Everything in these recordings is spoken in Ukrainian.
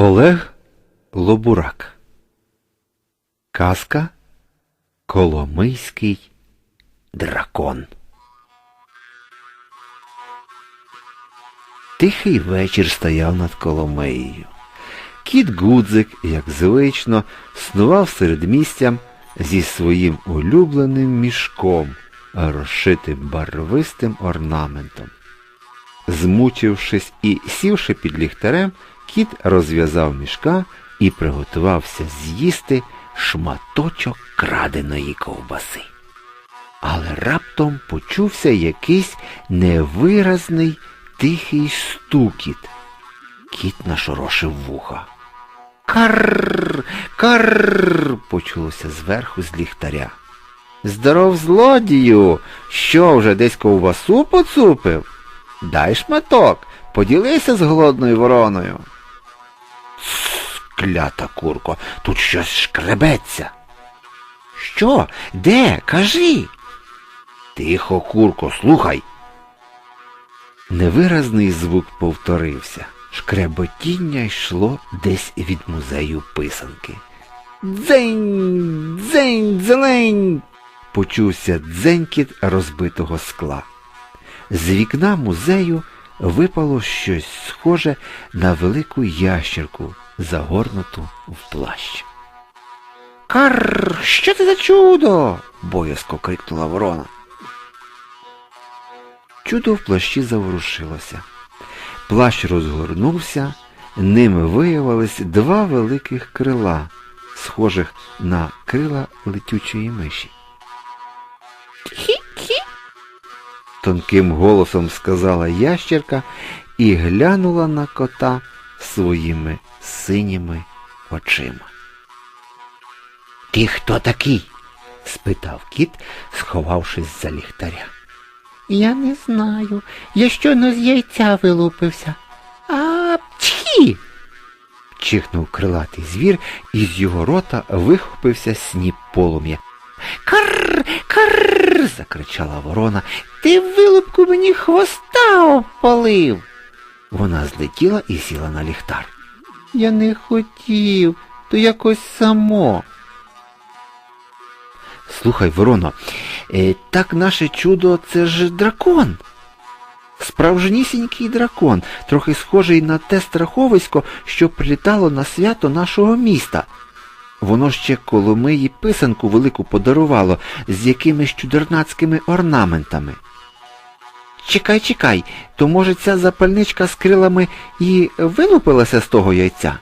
Олег Лобурак. Казка Коломийський дракон. Тихий вечір стояв над Коломиєю. Кіт Гудзик, як звично, снував серед місцям зі своїм улюбленим мішком, розшитим барвистим орнаментом. Змучившись і сівши під ліхтарем, кіт розв'язав мішка і приготувався з'їсти шматочок краденої ковбаси. Але раптом почувся якийсь невиразний тихий стукіт. Кіт нашорошив вуха. Карр, карр, почулося зверху з ліхтаря. Здоров, злодію! Що вже десь ковбасу поцупив? Дай шматок, поділися з голодною вороною. Клята курко, тут щось шкребеться. Що? Де? Кажи. Тихо, курко, слухай. Невиразний звук повторився. Шкреботіння йшло десь від музею писанки. Дзень, дзень, зелень. Почувся дзенькіт розбитого скла. З вікна музею випало щось схоже на велику ящерку, загорнуту в плащ. Карр, що це за чудо? боязко крикнула ворона. Чудо в плащі заворушилося. Плащ розгорнувся, ним виявились два великих крила, схожих на крила летючої миші. Хі-хі. Тонким голосом сказала ящерка і глянула на кота своїми синіми очима. Ти хто такий? спитав кіт, сховавшись за ліхтаря. Я не знаю. Я щойно з яйця вилупився. А пчхі. чихнув крилатий звір, і з його рота вихопився сніп полум'я. Карр, карр. закричала ворона. Ти вилупку мені хвоста обпалив. Вона злетіла і сіла на ліхтар. Я не хотів, то якось само. Слухай, Ворона, е, так наше чудо це ж дракон. Справжнісінький дракон, трохи схожий на те страховисько, що прилітало на свято нашого міста. Воно ще Коломиї писанку велику подарувало з якимись чудернацькими орнаментами. Чекай, чекай, то може ця запальничка з крилами і вилупилася з того яйця?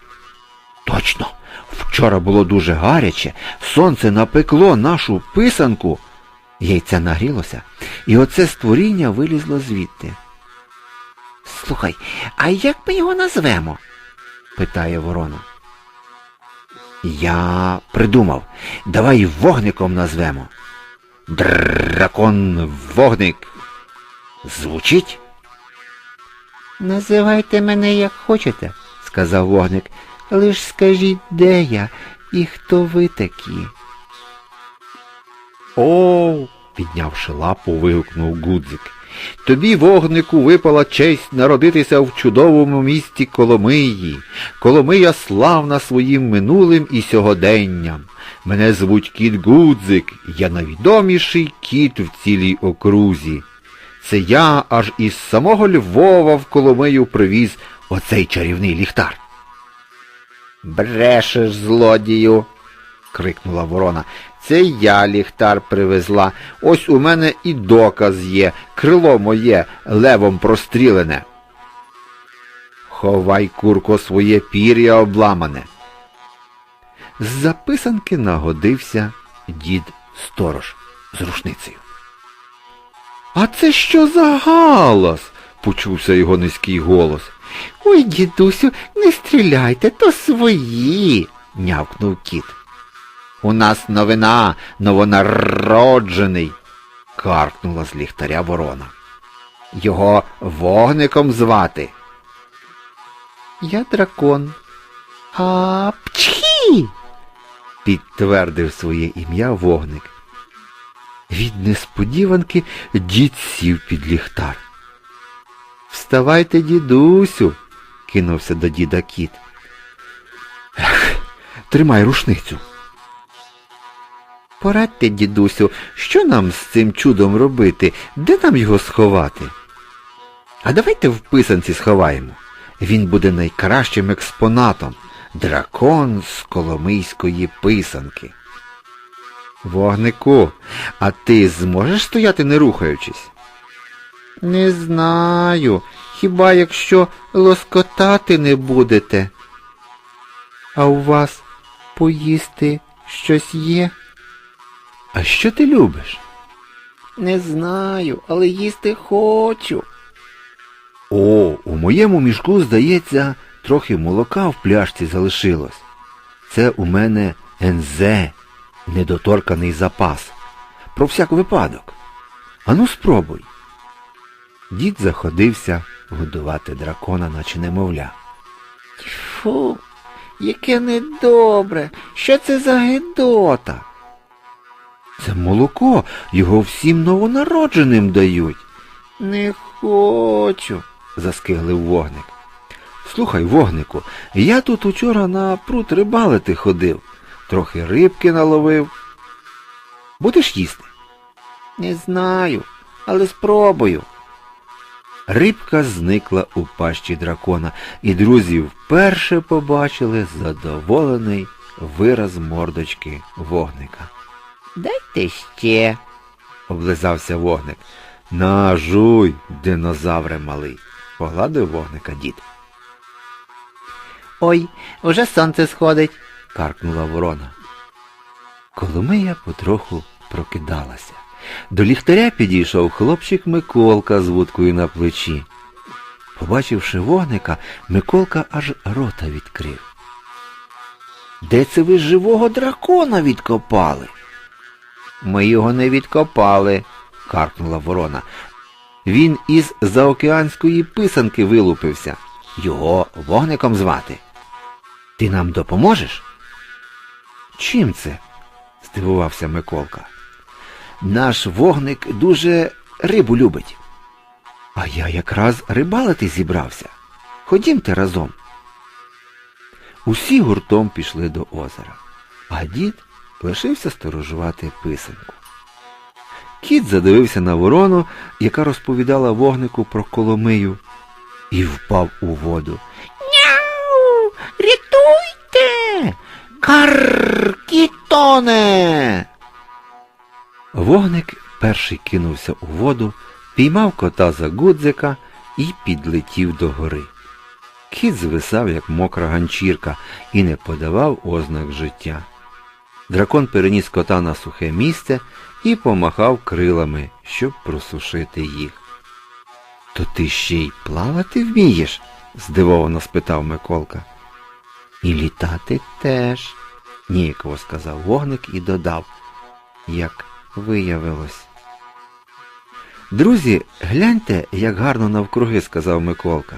Точно, вчора було дуже гаряче, сонце напекло нашу писанку. Яйце нагрілося, і оце створіння вилізло звідти. Слухай, а як ми його назвемо? питає ворона. Я придумав. Давай вогником назвемо. Дракон вогник. Звучить? Називайте мене як хочете, сказав вогник. Лиш скажіть, де я і хто ви такі. О, піднявши лапу, вигукнув Гудзик. Тобі, вогнику, випала честь народитися в чудовому місті Коломиї. Коломия славна своїм минулим і сьогоденням. Мене звуть кіт Гудзик, я найвідоміший кіт в цілій окрузі. Це я аж із самого Львова в Коломию привіз оцей чарівний ліхтар. Брешеш, злодію, крикнула ворона. Це я ліхтар привезла. Ось у мене і доказ є, крило моє левом прострілене. Ховай, курко, своє пір'я обламане. З записанки нагодився дід сторож з рушницею. А це що за галас? почувся його низький голос. Ой, дідусю, не стріляйте, то свої, нявкнув кіт. У нас новина, новонароджений, каркнула з ліхтаря ворона. Його вогником звати. Я дракон. А пчхі. підтвердив своє ім'я вогник. Від несподіванки дід сів під ліхтар. Вставайте, дідусю, кинувся до діда кіт. Тримай рушницю. Порадьте, дідусю, що нам з цим чудом робити? Де нам його сховати? А давайте в писанці сховаємо. Він буде найкращим експонатом. Дракон з Коломийської писанки. Вогнику, а ти зможеш стояти не рухаючись? Не знаю. Хіба якщо лоскотати не будете? А у вас поїсти щось є? А що ти любиш? Не знаю, але їсти хочу. О, у моєму мішку, здається, трохи молока в пляшці залишилось. Це у мене НЗ, недоторканий запас. Про всяк випадок. Ану спробуй. Дід заходився годувати дракона, наче немовля. Фу, яке недобре. Що це за гидота? Це молоко, його всім новонародженим дають. Не хочу, заскиглив вогник. Слухай, вогнику, я тут учора на пруд рибалити ходив, трохи рибки наловив. Будеш їсти? Не знаю, але спробую. Рибка зникла у пащі дракона, і друзі вперше побачили задоволений вираз мордочки вогника. Дайте ще, облизався вогник. Нажуй, динозавре малий, погладив вогника дід. Ой, уже сонце сходить, каркнула ворона. Коломия потроху прокидалася. До ліхтаря підійшов хлопчик Миколка з вудкою на плечі. Побачивши вогника, Миколка аж рота відкрив. Де це ви живого дракона відкопали? Ми його не відкопали, каркнула ворона. Він із заокеанської писанки вилупився. Його вогником звати. Ти нам допоможеш? Чим це? здивувався Миколка. Наш вогник дуже рибу любить. А я якраз рибалити зібрався. Ходімте разом. Усі гуртом пішли до озера, а дід лишився сторожувати писанку. Кіт задивився на ворону, яка розповідала вогнику про Коломию, і впав у воду. Няу! Рятуйте! Карр, кітоне! Вогник перший кинувся у воду, піймав кота за гудзика і підлетів до гори. Кіт звисав, як мокра ганчірка, і не подавав ознак життя. Дракон переніс кота на сухе місце і помахав крилами, щоб просушити їх. То ти ще й плавати вмієш? здивовано спитав Миколка. І літати теж, ніяково сказав вогник і додав, як виявилось. Друзі, гляньте, як гарно навкруги, сказав Миколка.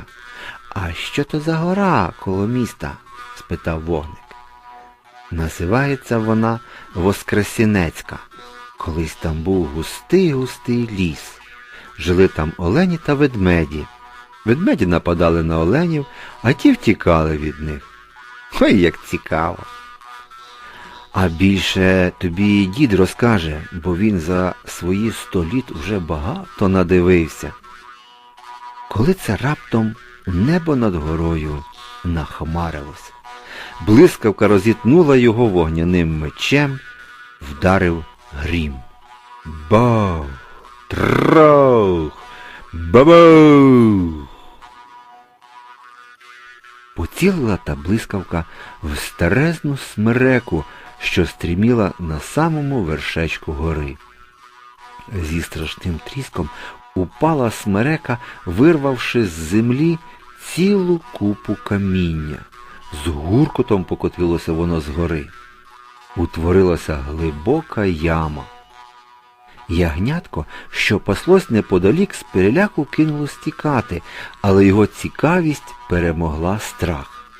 А що то за гора коло міста? спитав вогник. Називається вона Воскресінецька. Колись там був густий густий ліс. Жили там олені та ведмеді. Ведмеді нападали на оленів, а ті втікали від них. Ой, як цікаво. А більше тобі дід розкаже, бо він за свої сто літ уже багато надивився. Коли це раптом небо над горою нахмарилося. Блискавка розітнула його вогняним мечем, вдарив грім. Бах! Трох! Бабах! Поцілила та блискавка в старезну смереку, що стріміла на самому вершечку гори. Зі страшним тріском упала смерека, вирвавши з землі цілу купу каміння. З гуркотом покотилося воно з гори. Утворилася глибока яма. Ягнятко, що паслось неподалік, з переляку кинулось тікати, але його цікавість перемогла страх.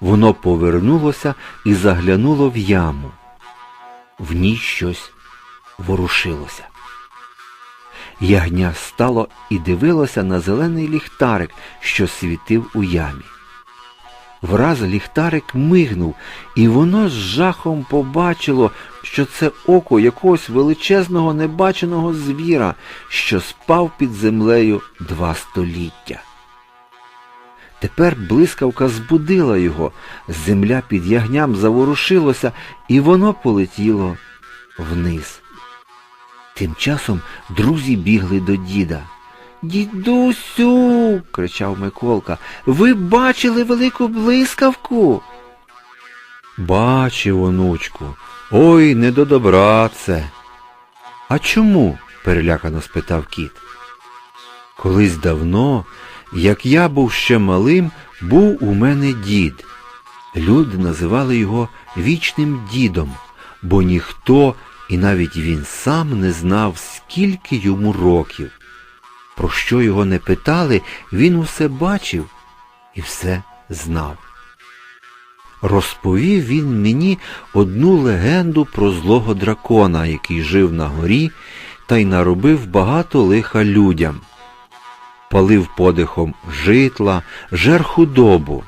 Воно повернулося і заглянуло в яму. В ній щось ворушилося. Ягня стало і дивилося на зелений ліхтарик, що світив у ямі. Враз ліхтарик мигнув, і воно з жахом побачило, що це око якогось величезного небаченого звіра, що спав під землею два століття. Тепер блискавка збудила його, земля під ягням заворушилося, і воно полетіло вниз. Тим часом друзі бігли до діда. Дідусю. кричав Миколка. Ви бачили велику блискавку? Бачив, онучку. Ой, не до добра це. А чому? перелякано спитав кіт. Колись давно, як я був ще малим, був у мене дід. Люди називали його вічним дідом, бо ніхто, і навіть він сам не знав, скільки йому років. Про що його не питали, він усе бачив і все знав. Розповів він мені одну легенду про злого дракона, який жив на горі та й наробив багато лиха людям. Палив подихом житла, жер худобу.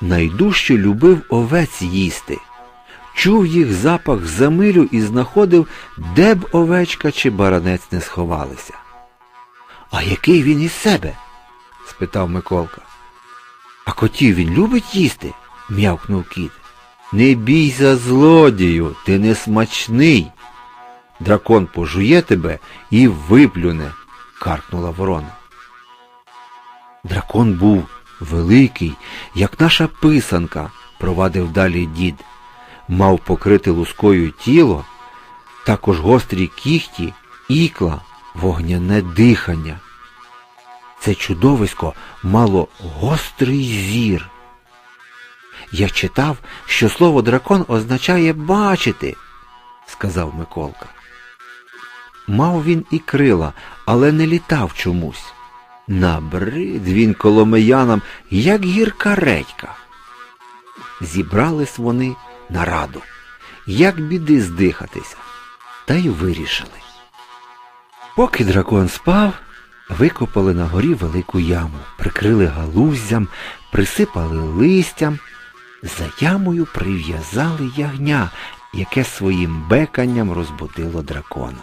Найдужче любив овець їсти. Чув їх запах за милю і знаходив, де б овечка чи баранець не сховалися. А який він із себе? спитав Миколка. А котів він любить їсти? м'явкнув кіт. Не бійся, злодію, ти не смачний. Дракон пожує тебе і виплюне, каркнула ворона. Дракон був великий, як наша писанка, провадив далі дід. Мав покрити лускою тіло, також гострі кіхті, ікла, вогняне дихання. Це чудовисько мало гострий зір. Я читав, що слово дракон означає бачити, сказав Миколка. Мав він і крила, але не літав чомусь. Набрид він коломиянам, як гірка редька. Зібрались вони на раду, як біди здихатися, та й вирішили. Поки дракон спав, викопали на горі велику яму, прикрили галуздям, присипали листям, за ямою прив'язали ягня, яке своїм беканням розбудило дракона.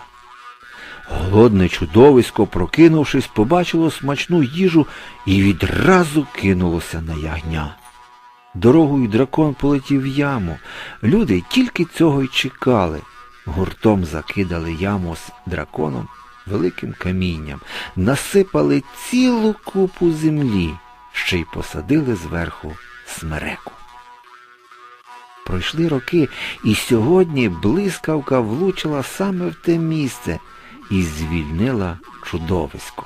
Голодне чудовисько, прокинувшись, побачило смачну їжу і відразу кинулося на ягня. Дорогою дракон полетів в яму. Люди тільки цього й чекали. Гуртом закидали яму з драконом великим камінням, насипали цілу купу землі, ще й посадили зверху смереку. Пройшли роки, і сьогодні блискавка влучила саме в те місце і звільнила чудовисько.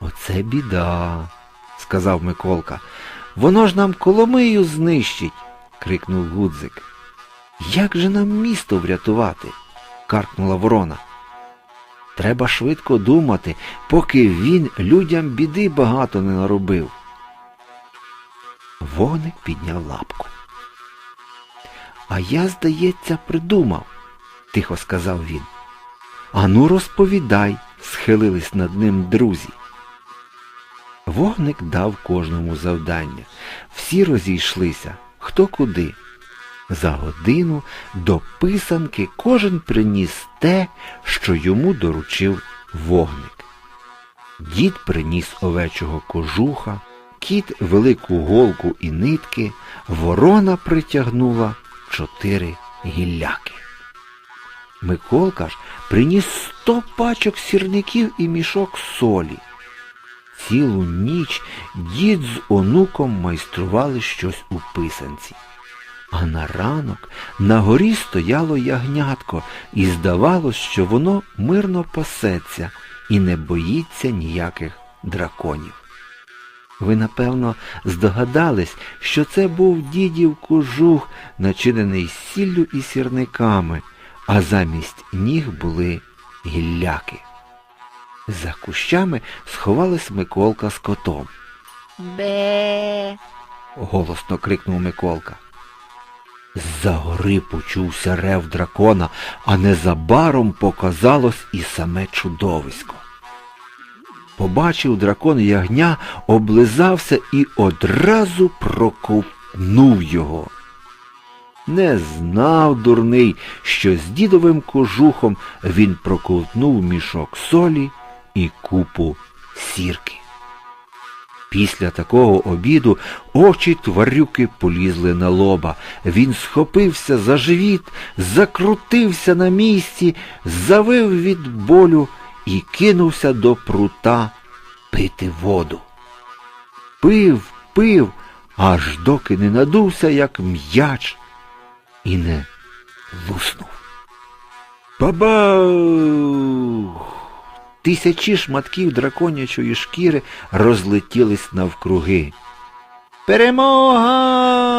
Оце біда, сказав Миколка. Воно ж нам Коломию знищить, крикнув Гудзик. Як же нам місто врятувати? каркнула ворона. Треба швидко думати, поки він людям біди багато не наробив. Вогник підняв лапку. А я, здається, придумав, тихо сказав він. Ану, розповідай, схилились над ним друзі. Вогник дав кожному завдання. Всі розійшлися, хто куди. За годину до писанки кожен приніс те, що йому доручив вогник. Дід приніс овечого кожуха, кіт велику голку і нитки, ворона притягнула чотири гілляки. Миколка ж приніс сто пачок сірників і мішок солі. Цілу ніч дід з онуком майстрували щось у писанці. А на ранок на горі стояло ягнятко, і здавалось, що воно мирно пасеться і не боїться ніяких драконів. Ви, напевно, здогадались, що це був дідів кожух, начинений сіллю і сірниками, а замість ніг були гілляки. За кущами сховались Миколка з котом. Бе. голосно крикнув Миколка. З-за гори почувся рев дракона, а незабаром показалось і саме чудовисько. Побачив дракон ягня, облизався і одразу проковтнув його. Не знав дурний, що з дідовим кожухом він проковтнув мішок солі і купу сірки. Після такого обіду очі тварюки полізли на лоба. Він схопився за живіт, закрутився на місці, завив від болю і кинувся до прута пити воду. Пив, пив, аж доки не надувся, як м'яч, і не луснув. Бабах! Тисячі шматків драконячої шкіри розлетілись навкруги. Перемога!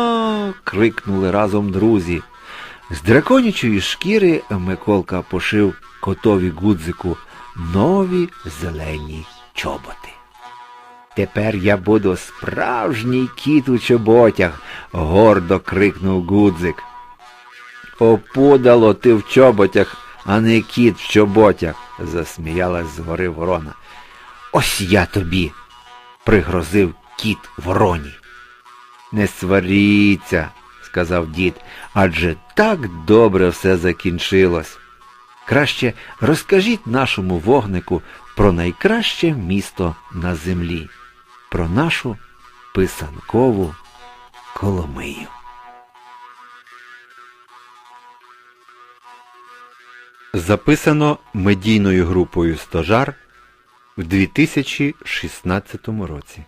крикнули разом друзі. З драконячої шкіри Миколка пошив котові гудзику нові зелені чоботи. Тепер я буду справжній кіт у чоботях, гордо крикнув гудзик. Опудало ти в чоботях, а не кіт в чоботях, засміялась згори ворона. Ось я тобі, пригрозив кіт вороні. Не сваріться, сказав дід, адже так добре все закінчилось. Краще розкажіть нашому вогнику про найкраще місто на землі, про нашу писанкову Коломию. Записано медійною групою Стожар в 2016 році.